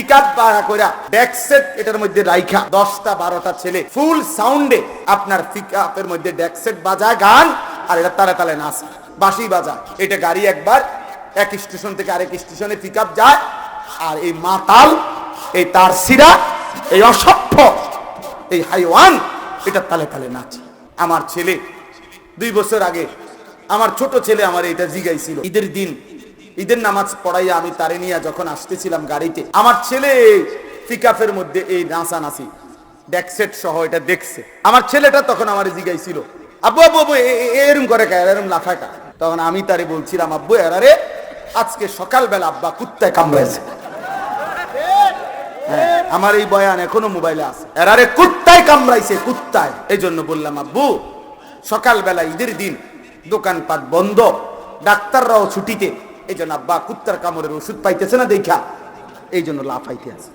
Pick up কইরা back set এটার মধ্যে রাইখা। দশটা, বারোটা ছেলে ফুল সাউন্ডে আপনার পিক আপের মধ্যে ডেক সেট বাজা গান, আর এটা তালে তালে নাচ। বাঁশি বাজা এটা গাড়ি একবার এক স্টেশন থেকে আরেক স্টেশনে পিক আপ যায়, আর এই মাতাল, এই তার সিরা এই অসভ্য, এই হাইওয়ান, এটা তালে তালে নাচ। আমার ছেলে, দুই বছর আগে, আমার ছোট ছেলে আমার এটা জিগাইছিল। ঈদের দিন ঈদের নামাজ পড়াইয়া আমি তারে নিয়ে যখন আসতেছিলাম গাড়িতে আমার ছেলে পিকআপের মধ্যে এই নাচা নাচি ডেকসেট সহ এটা দেখছে। আমার ছেলেটা তখন আমার জিগাইছিল আব্বু আব্বু আব্বু এরম করে এরম লাফায় কা তখন আমি তারে বলছিলাম আব্বু এরারে আজকে সকালবেলা আব্বা কুত্তায় কামড়াইছে। হ্যাঁ, আমার এই বয়ান এখনও মোবাইলে আছে। এরারে কুত্তায় কামড়াইছে কুত্তায়। এই জন্য বললাম আব্বু সকালবেলা ঈদের দিন দোকানপাট বন্ধ ডাক্তাররাও ছুটিতে এই জন্য আব্বা কুত্তার কামড়ের ওষুধ পাইতেছে না দেখা। এই জন্য লাফাইতে আছে।